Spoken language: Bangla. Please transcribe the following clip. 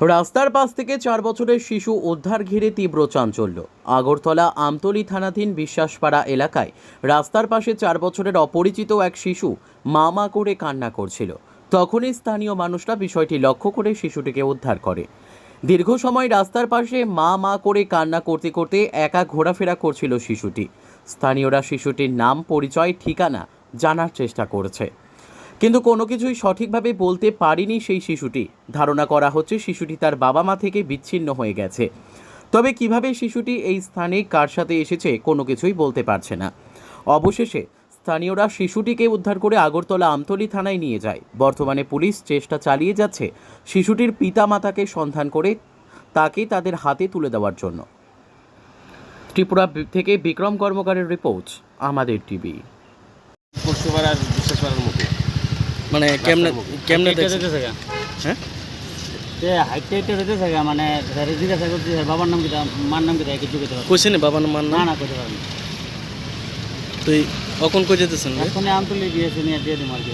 রাস্তার পাশ থেকে চার বছরের শিশু উদ্ধার ঘিরে তীব্র চাঞ্চল্য। আগরতলা আমতলি থানাধীন বিশ্বাসপাড়া এলাকায় রাস্তার পাশে চার বছরের অপরিচিত এক শিশু মা মা করে কান্না করছিল। তখনই স্থানীয় মানুষরা বিষয়টি লক্ষ্য করে শিশুটিকে উদ্ধার করে। দীর্ঘ সময় রাস্তার পাশে মা মা করে কান্না করতে করতে একা ঘোরাফেরা করছিল শিশুটি। স্থানীয়রা শিশুটির নাম, পরিচয়, ঠিকানা জানার চেষ্টা করেছে। কিন্তু কোনো কিছুই সঠিকভাবে বলতে পারেনি সেই শিশুটি। ধারণা করা হচ্ছে শিশুটি তার বাবা মা থেকে বিচ্ছিন্ন হয়ে গেছে। তবে কীভাবে শিশুটি এই স্থানে কার সাথে এসেছে কোনো কিছুই বলতে পারছে না। অবশেষে স্থানীয়রা শিশুটিকে উদ্ধার করে আগরতলা আমতলী থানায় নিয়ে যায়। বর্তমানে পুলিশ চেষ্টা চালিয়ে যাচ্ছে শিশুটির পিতামাতাকে সন্ধান করে তাকে তাদের হাতে তুলে দেওয়ার জন্য। ত্রিপুরা থেকে বিক্রম কর্মকারের রিপোর্ট, আমাদের টিভি। মতো। মানে কেমনে কেমনে হ্যাঁ? মানে জিজ্ঞাসা করছি বাবার নাম কিতা মার নাম কিতা কিছু খেতে পারব কইছেন বাবার নাম? না না পারব তুই কখন কই যেতেছেন রে? এখনই আমতলি দিয়েছে নিয়ে দিয়ে দিম আর কি।